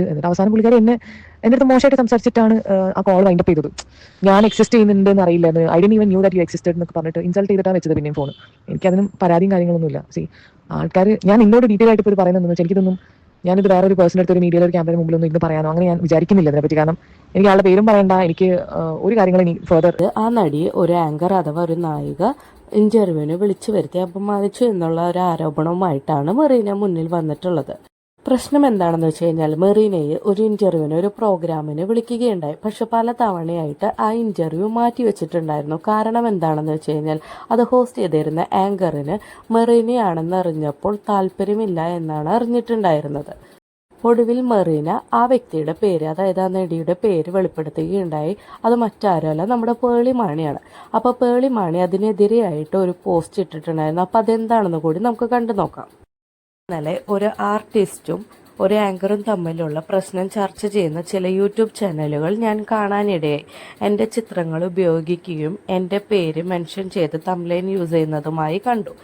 എന്നിട്ട് അവസാനം പുള്ളിക്കാരി എന്നെ എന്റെ അടുത്ത് മോശമായിട്ട് സംസാരിച്ചിട്ടാണ് ആ കോൾ വൈൻഡപ്പ് ചെയ്തത്. ഞാൻ എക്സിസ്റ്റ് ചെയ്യുന്നുണ്ട് എന്ന് അറിയില്ലെന്ന് I'd even knew that you existed എന്നൊക്കെ പറഞ്ഞിട്ട് ഇൻസൾട്ട് ചെയ്തിട്ടാണ് വെച്ചത് പിന്നെയും ഫോൺ എനിക്ക് അതിനും പരാതിയും കാര്യങ്ങളൊന്നുമില്ല. സി ആൾക്കാർ ഞാൻ നിന്നോട് ഡീറ്റെയിൽ ആയിട്ട് ഇപ്പോൾ എനിക്ക് വെച്ചാൽ എനിക്കിതൊന്നും ഞാനിത് വേറെ ഒരു പേഴ്സൺ എടുത്ത് ഒരു മീഡിയയിൽ ഒരു മുമ്പിൽ മുമ്പിലൊന്നും ഇന്ന് പറയാനോ അങ്ങനെ ഞാൻ വിചാരിക്കുന്നില്ല അതിനെപ്പറ്റി കാരണം എനിക്ക് ആളുടെ പേരും പറയണ്ട എനിക്ക് ഒരു കാര്യങ്ങളും ഇനി ഫെർദർ ആ നടിയെ ഒരു ആങ്കർ അഥവാ ഒരു നായിക ഇന്റർവ്യൂവിന് വിളിച്ചു വരുത്തി. അപമാനിച്ചു എന്നുള്ള ഒരു ആരോപണവുമായിട്ടാണ് മെറീന മുന്നിൽ വന്നിട്ടുള്ളത്. പ്രശ്നം എന്താണെന്ന് വെച്ച് കഴിഞ്ഞാൽ മെറീനയെ ഒരു ഇന്റർവ്യൂവിന് ഒരു പ്രോഗ്രാമിന് വിളിക്കുകയുണ്ടായി. പക്ഷെ പല തവണയായിട്ട് ആ ഇന്റർവ്യൂ മാറ്റി വെച്ചിട്ടുണ്ടായിരുന്നു. കാരണം എന്താണെന്ന് വെച്ച് കഴിഞ്ഞാൽ അത് ഹോസ്റ്റ് ചെയ്തിരുന്ന ആങ്കറിന് മെറീനയാണെന്ന് അറിഞ്ഞപ്പോൾ താല്പര്യമില്ല എന്നാണ് അറിഞ്ഞിട്ടുണ്ടായിരുന്നത്. ഒടുവിൽ മെറീന ആ വ്യക്തിയുടെ പേര് അതായത് ആ നടിയുടെ പേര് വെളിപ്പെടുത്തുകയുണ്ടായി. അത് മറ്റാരുമല്ല നമ്മുടെ പേളി മാണിയാണ്. അപ്പോൾ പേളി മാണി അതിനെതിരെയായിട്ട് ഒരു പോസ്റ്റ് ഇട്ടിട്ടുണ്ടായിരുന്നു. അപ്പോൾ അതെന്താണെന്ന് കൂടി നമുക്ക് കണ്ടു നോക്കാം. ഇന്നലെ ഒരു ആർട്ടിസ്റ്റും ഒരു ആങ്കറും തമ്മിലുള്ള പ്രശ്നം ചർച്ച ചെയ്യുന്ന ചില യൂട്യൂബ് ചാനലുകൾ ഞാൻ കാണാനിടയായി. എന്റെ ചിത്രങ്ങൾ ഉപയോഗിക്കുകയും എന്റെ പേര് മെൻഷൻ ചെയ്ത് തംലൈൻ യൂസ് ചെയ്യുന്നതുമായി കണ്ടു.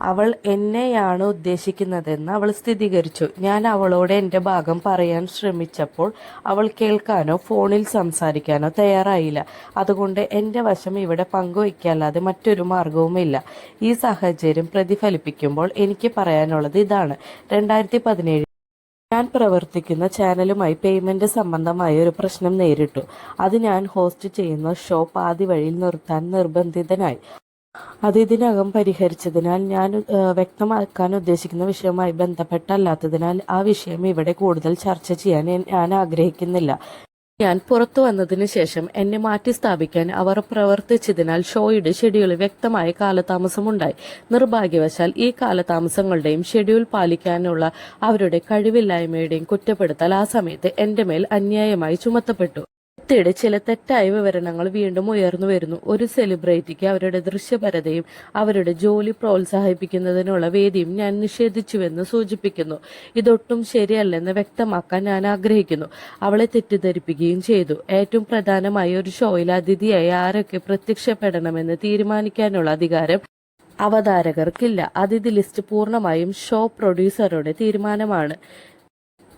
അവൾ എന്നെയാണ് ഉദ്ദേശിക്കുന്നതെന്ന് അവൾ സ്ഥിരീകരിച്ചു. ഞാൻ അവളോട് എന്റെ ഭാഗം പറയാൻ ശ്രമിച്ചപ്പോൾ അവൾ കേൾക്കാനോ ഫോണിൽ സംസാരിക്കാനോ തയ്യാറായില്ല. അതുകൊണ്ട് എന്റെ വശം ഇവിടെ പങ്കുവയ്ക്കല്ലാതെ മറ്റൊരു മാർഗവുമില്ല. ഈ സാഹചര്യം പ്രതിഫലിപ്പിക്കുമ്പോൾ എനിക്ക് പറയാനുള്ളത് ഇതാണ്. രണ്ടായിരത്തി പതിനേഴ് ഞാൻ പ്രവർത്തിക്കുന്ന ചാനലുമായി പേയ്മെന്റ് സംബന്ധമായ ഒരു പ്രശ്നം നേരിട്ടു. അത് ഞാൻ ഹോസ്റ്റ് ചെയ്യുന്ന ഷോ പാതി വഴിയിൽ നിർത്താൻ നിർബന്ധിതനായി. അത് ഇതിനകം പരിഹരിച്ചതിനാൽ ഞാൻ വ്യക്തമാക്കാൻ ഉദ്ദേശിക്കുന്ന വിഷയവുമായി ബന്ധപ്പെട്ടല്ലാത്തതിനാൽ ആ വിഷയം ഇവിടെ കൂടുതൽ ചർച്ച ചെയ്യാൻ ഞാൻ- ആഗ്രഹിക്കുന്നില്ല. ഞാൻ പുറത്തു വന്നതിന് ശേഷം എന്നെ മാറ്റി സ്ഥാപിക്കാൻ അവർ പ്രവർത്തിച്ചതിനാൽ ഷോയുടെ ഷെഡ്യൂളിൽ വ്യക്തമായ കാലതാമസമുണ്ടായി. നിർഭാഗ്യവശാൽ ഈ കാലതാമസങ്ങളുടെയും ഷെഡ്യൂൾ പാലിക്കാനുള്ള അവരുടെ കഴിവില്ലായ്മയുടെയും കുറ്റപ്പെടുത്തൽ ആ സമയത്ത് എന്റെ മേൽ അന്യായമായി ചുമത്തപ്പെട്ടു. അടുത്തിടെ ചില തെറ്റായ വിവരണങ്ങൾ വീണ്ടും ഉയർന്നു വരുന്നു. ഒരു സെലിബ്രിറ്റിക്ക് അവരുടെ ദൃശ്യപരതയും അവരുടെ ജോലി പ്രോത്സാഹിപ്പിക്കുന്നതിനുള്ള വേദിയും ഞാൻ നിഷേധിച്ചുവെന്ന് സൂചിപ്പിക്കുന്നു. ഇതൊട്ടും ശരിയല്ലെന്ന് വ്യക്തമാക്കാൻ ഞാൻ ആഗ്രഹിക്കുന്നു. അവളെ തെറ്റിദ്ധരിപ്പിക്കുകയും ചെയ്തു. ഏറ്റവും പ്രധാനമായി ഒരു ഷോയിൽ അതിഥിയായി ആരൊക്കെ പ്രത്യക്ഷപ്പെടണമെന്ന് തീരുമാനിക്കാനുള്ള അധികാരം അവതാരകർക്കില്ല. അതിഥി ലിസ്റ്റ് പൂർണമായും ഷോ പ്രൊഡ്യൂസറുടെ തീരുമാനമാണ്.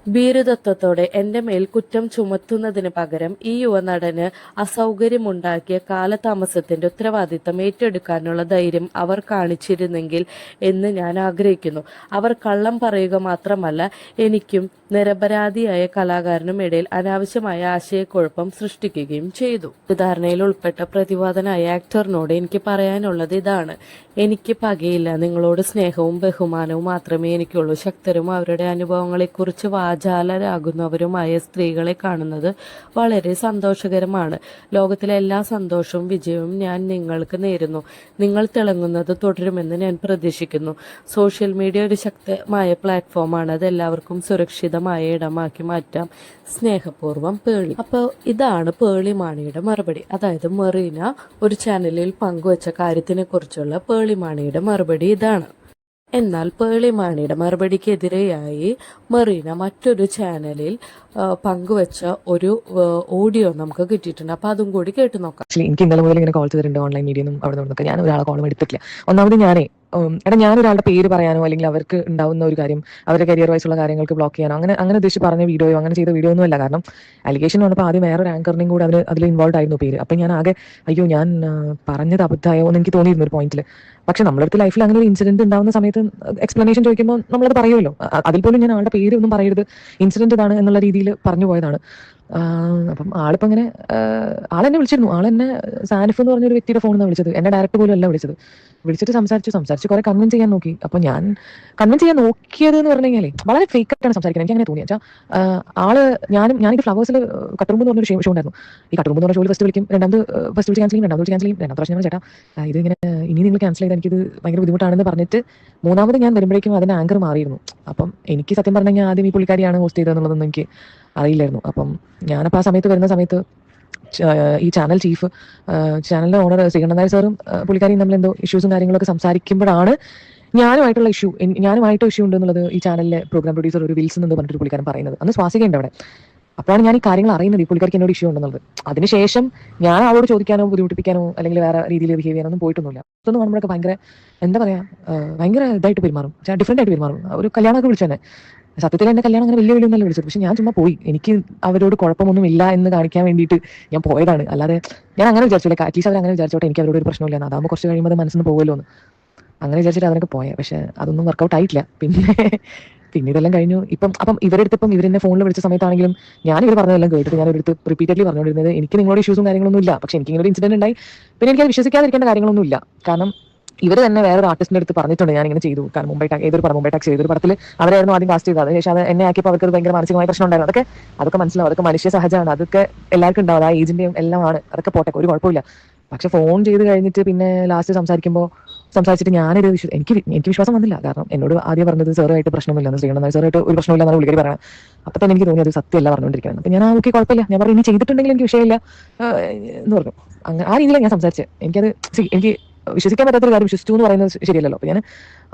ഭീരുതത്വത്തോടെ എന്റെ മേൽ കുറ്റം ചുമത്തുന്നതിന് പകരം ഈ യുവനടന് അസൗകര്യമുണ്ടാക്കിയ കാലതാമസത്തിന്റെ ഉത്തരവാദിത്തം ഏറ്റെടുക്കാനുള്ള ധൈര്യം അവർ കാണിച്ചിരുന്നെങ്കിൽ എന്ന് ഞാൻ ആഗ്രഹിക്കുന്നു. അവർ കള്ളം പറയുക മാത്രമല്ല എനിക്കും നിരപരാധിയായ കലാകാരനും ഇടയിൽ അനാവശ്യമായ ആശയക്കുഴപ്പം സൃഷ്ടിക്കുകയും ചെയ്തു. ധാരണയിൽ ഉൾപ്പെട്ട പ്രതിവാദനായ ആക്ടറിനോട് എനിക്ക് പറയാനുള്ളത് ഇതാണ്. എനിക്ക് പകയില്ല നിങ്ങളോട് സ്നേഹവും ബഹുമാനവും മാത്രമേ എനിക്കുള്ളൂ. ശക്തരും അവരുടെ അനുഭവങ്ങളെക്കുറിച്ച് വാചാലരാകുന്നവരുമായ സ്ത്രീകളെ കാണുന്നത് വളരെ സന്തോഷകരമാണ്. ലോകത്തിലെ എല്ലാ സന്തോഷവും വിജയവും ഞാൻ നിങ്ങൾക്ക് നേരുന്നു. നിങ്ങൾ തിളങ്ങുന്നത് തുടരുമെന്ന് ഞാൻ പ്രതീക്ഷിക്കുന്നു. സോഷ്യൽ മീഡിയ ഒരു ശക്തമായ പ്ലാറ്റ്ഫോമാണ്. അത് എല്ലാവർക്കും സുരക്ഷിതമായ ഇടമാക്കി മാറ്റാം. സ്നേഹപൂർവം പേളി. അപ്പോൾ ഇതാണ് പേളി മാണിയുടെ മറുപടി. അതായത് മെറീന ഒരു ചാനലിൽ പങ്കുവച്ച കാര്യത്തിനെ കുറിച്ചുള്ള പേളി മാണിയുടെ മറുപടി ഇതാണ്. എന്നാൽ പേളി മാണിയുടെ മറുപടിക്കെതിരെയായി മെറീന മറ്റൊരു ചാനലിൽ പങ്കുവച്ച ഒരു ഓഡിയോ നമുക്ക് കിട്ടിയിട്ടുണ്ട്. അപ്പൊ അതും കൂടി കേട്ടു നോക്കാം. എനിക്ക് ഇന്നലെ മുതൽ ഇങ്ങനെ കോൾസ് വരുന്നുണ്ട് ഓൺലൈൻ മീഡിയ ഒന്നും അവിടെ നിന്നൊക്കെ. ഞാൻ ഒരാളെ കോളും എടുത്തിട്ടില്ല. ഒന്നാമത് ഞാനേ എടാ ഞാനൊരാളുടെ പേര് പറയാനോ? അല്ലെങ്കിൽ അവർക്ക് ഉണ്ടാവുന്ന ഒരു കാര്യം അവരുടെ കരിയർ വൈസുള്ള കാര്യങ്ങൾക്ക് ബ്ലോക്ക് ചെയ്യാനോ? അങ്ങനെ അങ്ങനെ ഉദ്ദേശിച്ച് പറഞ്ഞ വീഡിയോയോ അങ്ങനെ ചെയ്ത വീഡിയോ ഒന്നും അല്ല കാരണം അലിഗേഷൻ വന്നപ്പോൾ ആദ്യം വേറൊരു ആങ്കറിനെയും കൂടെ അവർ അതിൽ ഇൻവോൾവ് ആയിരുന്നു പേര്. അപ്പം ഞാൻ ആകെ അയ്യോ ഞാൻ പറഞ്ഞത് അബദ്ധമായോ എന്ന് എനിക്ക് തോന്നിയിരുന്നു ഒരു പോയിന്റിൽ പക്ഷെ നമ്മളടുത്ത് ലൈഫിൽ അങ്ങനെ ഒരു ഇൻസിഡന്റ് ഉണ്ടാവുന്ന സമയത്ത് എക്സ്പ്ലനേഷൻ ചോദിക്കുമ്പോൾ നമ്മളത് പറയുമല്ലോ. അതിൽ പോലും ഞാൻ ആളുടെ പേര് ഒന്നും പറയരുത്. ഇൻസിഡന്റ് ഇതാണ് എന്നുള്ള രീതിയിൽ പറഞ്ഞു പോയതാണ്. അപ്പം ആളിപ്പോ അങ്ങനെ ആളെന്നെ വിളിച്ചിരുന്നു. ആളെന്നെ സാനിഫ് എന്ന് പറഞ്ഞൊരു വ്യക്തിയുടെ ഫോണിൽ നിന്ന് വിളിച്ചത്. എന്നെ ഡയറക്റ്റ് പോലും അല്ല വിളിച്ചത്. വിളിച്ചിട്ട് സംസാരിച്ചു സംസാരിച്ച് കുറെ കൺവിൻസ് ചെയ്യാൻ നോക്കി. അപ്പൊ ഞാൻ കൺവിൻസ് ചെയ്യാൻ നോക്കിയത് എന്ന് പറഞ്ഞു കഴിഞ്ഞാൽ വളരെ ഫേക്ക് ആയിട്ടാണ് സംസാരിക്കുന്നത്. എനിക്ക് അങ്ങനെ തോന്നി വെച്ചാൽ ആൾ ഞാനും ഞാനിത് ഫ്ലവേഴ്സിൽ കട്ടുറുമ്പ് എന്ന് പറഞ്ഞൊരു ഷോ ഉണ്ടായിരുന്നു. ഈ കട്ടുറുമ്പ് എന്ന് പറഞ്ഞ ഷോയിൽ ഫസ്റ്റ് വിളിക്കും രണ്ടാമത് ഫസ്റ്റ് വിളിച്ച് ക്യാൻസൽ ചെയ്യും രണ്ടാമത് ക്യാൻസൽ ചെയ്യും. രണ്ടാമത്തെ പ്രാവശ്യം ഞാൻ ചേട്ടാ ഇത് ഇങ്ങനെ ഇനി നിങ്ങൾ ക്യാൻസൽ ചെയ്ത് എനിക്കിത് ഭയങ്കര ബുദ്ധിമുട്ടാണെന്ന് പറഞ്ഞിട്ട് മൂന്നാമത് ഞാൻ വരുമ്പോഴേക്കും അതിന്റെ ആങ്കർ മാറിയിരുന്നു. അപ്പം എനിക്ക് സത്യം പറഞ്ഞു കഴിഞ്ഞാൽ ആദ്യം ഈ പുള്ളിക്കാരിയാണ് ഹോസ്റ്റ് ചെയ്തതെന്നുള്ളതൊന്നും എനിക്ക് അറിയില്ലായിരുന്നു. അപ്പം ഞാനപ്പോൾ ആ സമയത്ത് വരുന്ന സമയത്ത് ഈ ചാനൽ ചീഫ് ചാനലിന്റെ ഓണർ ശ്രീകണ്ഠനായ സാറും പുള്ളിക്കാരിയും തമ്മിൽ എന്തോ ഇഷ്യൂസും കാര്യങ്ങളൊക്കെ സംസാരിക്കുമ്പോഴാണ് ഞാനുമായിട്ടുള്ള ഇഷ്യൂ ഞാനുമായിട്ട് ഇഷ്യൂ ഉണ്ടെന്നുള്ളത് ഈ ചാനലിലെ പ്രോഗ്രാം പ്രൊഡ്യൂസർ ഒരു വിൽസ് എന്ന് പറഞ്ഞിട്ട് പുള്ളിക്കാരൻ പറയുന്നത്. അന്ന് ശ്വാസിക്കേണ്ട അവിടെ. അപ്പോഴാണ് ഞാൻ ഈ കാര്യങ്ങൾ അറിയുന്നത് ഈ പുള്ളിക്കാർക്ക് എന്നോട് ഇഷ്യൂ ഉണ്ടെന്നുള്ളത്. അതിനുശേഷം ഞാൻ അവളോട് ചോദിക്കാനോ ബുദ്ധിമുട്ടിപ്പിക്കാനോ അല്ലെങ്കിൽ വേറെ രീതിയിൽ ബിഹേവ് ചെയ്യാനൊന്നും പോയിട്ടൊന്നുമില്ല. അതൊന്നും കാണുമ്പോഴൊക്കെ ഭയങ്കര എന്താ പറയാ ഭയങ്കര ഇതായിട്ട് പെരുമാറും. ഡിഫറെന്റ് ആയിട്ട് പെരുമാറും. ഒരു കല്യാണമൊക്കെ വിളിച്ചു തന്നെ സത്യത്തിൽ എന്റെ കല്യാണം അങ്ങനെ വലിയ വലിയ ഒന്നല്ല വിളിച്ചത്. പക്ഷെ ഞാൻ ചുമ്മാ പോയി. എനിക്ക് അവരോട് കുഴപ്പമൊന്നും ഇല്ല എന്ന് കാണിക്കാൻ വേണ്ടിയിട്ട് ഞാൻ പോയതാണ്. അല്ലാതെ ഞാൻ അങ്ങനെ വിചാരിച്ചില്ല. അറ്റ്ലീസ്റ്റ് അവർ അങ്ങനെ വിചാരിച്ചോട്ടെ. എനിക്ക് അവരോട് ഒരു പ്രശ്നമില്ല അതാകുമ്പോൾ കുറച്ച് കഴിയുമ്പോൾ അത് മനസ്സിൽ പോകുമല്ലോ എന്ന്. അങ്ങനെ വിചാരിച്ചിട്ട് അതിനൊക്കെ പോയത് പക്ഷെ അതൊന്നും വർക്കൗട്ട് ആയിട്ടില്ല. പിന്നെ പിന്നെ ഇതെല്ലാം കഴിഞ്ഞു. ഇപ്പം അപ്പം ഇവരെടുത്ത് ഇപ്പം ഇവരെന്നെ ഫോണിൽ വിളിച്ച സമയത്താണെങ്കിലും ഞാൻ ഇവർ പറഞ്ഞതെല്ലാം കേട്ടിട്ട് ഞാൻ ഇവരടുത്ത് റിപ്പീറ്റഡ്ലി പറഞ്ഞുകൊണ്ടിരുന്നത് എനിക്ക് നിങ്ങളോട് ഇഷ്യൂസും കാര്യങ്ങളൊന്നും ഇല്ല. പക്ഷെ എനിക്ക് ഇങ്ങനെ ഒരു ഇൻസിഡന്റ് ഉണ്ടായി. പിന്നെ എനിക്ക് അത് വിശ്വസിക്കാതിരിക്കേണ്ട കാര്യങ്ങളൊന്നും ഇല്ല. കാരണം ഇവർ തന്നെ വേറെ ഒരു ആർട്ടിസ്റ്റിന്റെ അടുത്ത് പറഞ്ഞിട്ടുണ്ട് ഞാൻ ഇങ്ങനെ ചെയ്തു. കാരണം മുംബൈ ടാക്സ് ഏതൊരു പടം മുംബൈ ടാക്സ് ഏതൊരു പടത്തിൽ അവരായിരുന്നു ആദ്യം കാസ്റ്റ് ചെയ്തത്. അതിനുശേഷം അത് എന്നെ ആക്കിയപ്പോൾ അവർക്ക് ഭയങ്കര മാനസികമായ പ്രശ്നം ഉണ്ടായിരുന്നു അതൊക്കെ അതൊക്കെ മനസ്സിലാവും. അതൊക്കെ മനുഷ്യ സഹജമാണ്. അതൊക്കെ എല്ലാവർക്കും ഉണ്ടാവും. ആ ഏജിന്റെയും എല്ലാം ആണ് അതൊക്കെ പോട്ടെ ഒരു കുഴപ്പമില്ല. പക്ഷെ ഫോൺ ചെയ്ത് കഴിഞ്ഞിട്ട് പിന്നെ ലാസ്റ്റ് സംസാരിക്കുമ്പോൾ സംസാരിച്ചിട്ട് ഞാനൊരു വിശ്വ എനിക്ക് എനിക്ക് വിശ്വാസം വന്നില്ല. കാരണം എന്നോട് ആദ്യം പറഞ്ഞത് സാറുമായിട്ട് പ്രശ്നമില്ലെന്ന് ശ്രീകണ്ഠൻ സാറായിട്ട് ഒരു പ്രശ്നമില്ല എന്നാണ് പുള്ളിക്കാരി പറയുന്നത് അപ്പൊ തന്നെ എനിക്ക് തോന്നി അത് സത്യമല്ല പറഞ്ഞുകൊണ്ടിരിക്കുന്നത്. അപ്പൊ ഞാൻ ആ ഓക്കെ കുഴപ്പമില്ല. ഞാൻ പറഞ്ഞു ഇനി ചെയ്തിട്ടുണ്ടെങ്കിൽ എനിക്ക് വിഷയമില്ല. എന്ന് പറഞ്ഞു. അങ്ങനെ ആ രീതിയിലാണ് ഞാൻ സംസാരിച്ചത്. എനിക്കത് എനിക്ക് വിശ്വസിക്കാൻ പറ്റാത്തൊരു കാര്യം വിശ്വസിച്ചു എന്ന് പറയുന്നത് ശരിയല്ലല്ലോ. അപ്പൊ ഞാൻ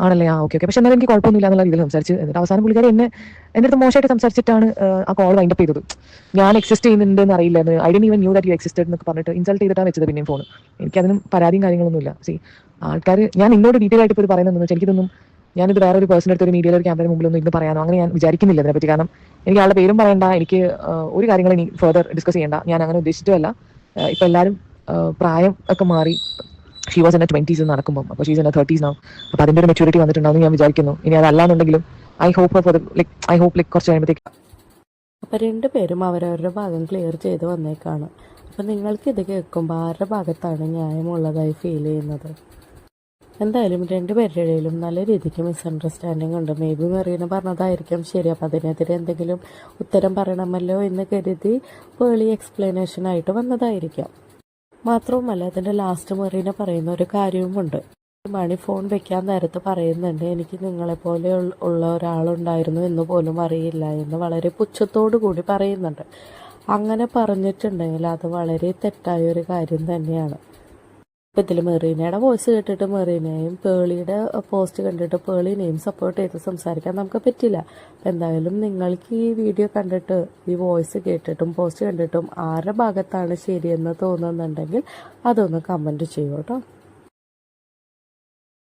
ആണല്ലേ? ആ ഓക്കെ ഓക്കെ. പക്ഷെ എന്നാലും എനിക്ക് കുഴപ്പമൊന്നുമില്ല എന്നുള്ള രീതിയിൽ സംസാരിച്ച് എന്നിട്ട് അവസാനം പുള്ളിക്കാരി എന്നെ എന്റെ അടുത്ത് മോശമായിട്ട് സംസാരിച്ചിട്ടാണ് ആ, കോൾ വൈൻഡ് അപ്പ് ചെയ്തത്. ഞാൻ എക്സിസ്റ്റ് ചെയ്യുന്നുണ്ട് എന്ന് അറിയില്ലെന്ന് I'd even knew that you existed എന്നൊക്കെ പറഞ്ഞിട്ട് ഇൻസൾട്ട് ചെയ്തിട്ടാണ് വെച്ചത് പിന്നെയും ഫോൺ എനിക്കതിനും പരാതിയും കാര്യങ്ങളൊന്നുമില്ല. സി ആൾക്കാർ ഞാൻ നിന്നോട് ഡീറ്റെയിൽ ആയിട്ട് ഇപ്പോൾ പറയുന്നത് വെച്ചാൽ എനിക്കിതൊന്നും ഞാനിത് വേറെ ഒരു പേഴ്സൺ ഒരു മീഡിയയിൽ ഒരു ക്യാമറ മുമ്പിലൊന്നും ഇന്ന് പറയാനോ അങ്ങനെ ഞാൻ വിചാരിക്കുന്നില്ല അതിനെപ്പറ്റി കാരണം എനിക്ക് ആളുടെ പേരും പറയണ്ട എനിക്ക് ഒരു കാര്യങ്ങളും ഇനി ഫെർദർ ഡിസ്കസ് ചെയ്യേണ്ട. ഞാൻ അങ്ങനെ ഉദ്ദേശിച്ചിട്ടല്ല ഇപ്പൊ എല്ലാവരും പ്രായം ഒക്കെ മാറി ഷീ വാസ് എന്നെ ട്വന്റീസ് നടക്കുമ്പോൾ അപ്പോൾ ഷീസ് എന്നെ തേർട്ടീസ് ആവും അപ്പോൾ അതിന്റെ ഒരു മെച്ചൂരിറ്റി വന്നിട്ടുണ്ടാവും ഞാൻ വിചാരിക്കുന്നു. ഇനി അതല്ലാന്നുണ്ടെങ്കിലും I hope for like I hope like കുറച്ച് കഴിയുമ്പോഴത്തേക്ക് അപ്പോൾ രണ്ടുപേരും അവരവരുടെ ഭാഗം ക്ലിയർ ചെയ്ത് വന്നേക്കാണ്. അപ്പം നിങ്ങൾക്ക് ഇത് കേൾക്കുമ്പോൾ ആരുടെ ഭാഗത്താണ് ന്യായമുള്ളതായി ഫീൽ ചെയ്യുന്നത്? എന്തായാലും രണ്ടുപേരുടെ ഇടയിലും നല്ല രീതിക്ക് മിസ്അണ്ടർസ്റ്റാൻഡിങ് ഉണ്ട്. മേ ബി മെറീന പറഞ്ഞതായിരിക്കും. ശരി അപ്പം അതിനെതിരെ എന്തെങ്കിലും ഉത്തരം പറയണമല്ലോ എന്ന് കരുതി പേളി എക്സ്പ്ലനേഷനായിട്ട് വന്നതായിരിക്കാം. മാത്രവുമല്ല അതിന്റെ ലാസ്റ്റ് മെറീന പറയുന്ന ഒരു കാര്യവുമുണ്ട്. മണി ഫോൺ വെക്കാൻ നേരത്ത് പറയുന്നുണ്ട് എനിക്ക് നിങ്ങളെ പോലെ ഉള്ള ഒരാളുണ്ടായിരുന്നു എന്ന് പോലും അറിയില്ല എന്ന് വളരെ പുച്ഛത്തോടു കൂടി പറയുന്നുണ്ട്. അങ്ങനെ പറഞ്ഞിട്ടുണ്ടെങ്കിൽ അത് വളരെ തെറ്റായ ഒരു കാര്യം തന്നെയാണ്. ഇപ്പം ഇതിൽ മെറീനയുടെ വോയിസ് കേട്ടിട്ട് മെറീനയും പേളിയുടെ പോസ്റ്റ് കണ്ടിട്ട് പേളിനെയും സപ്പോർട്ട് ചെയ്ത് സംസാരിക്കാൻ നമുക്ക് പറ്റില്ല. അപ്പം എന്തായാലും നിങ്ങൾക്ക് ഈ വീഡിയോ കണ്ടിട്ട് ഈ വോയിസ് കേട്ടിട്ടും പോസ്റ്റ് കണ്ടിട്ടും ആരുടെ ഭാഗത്താണ് ശരിയെന്ന് തോന്നുന്നുണ്ടെങ്കിൽ അതൊന്ന് കമന്റ് ചെയ്യൂ കേട്ടോ.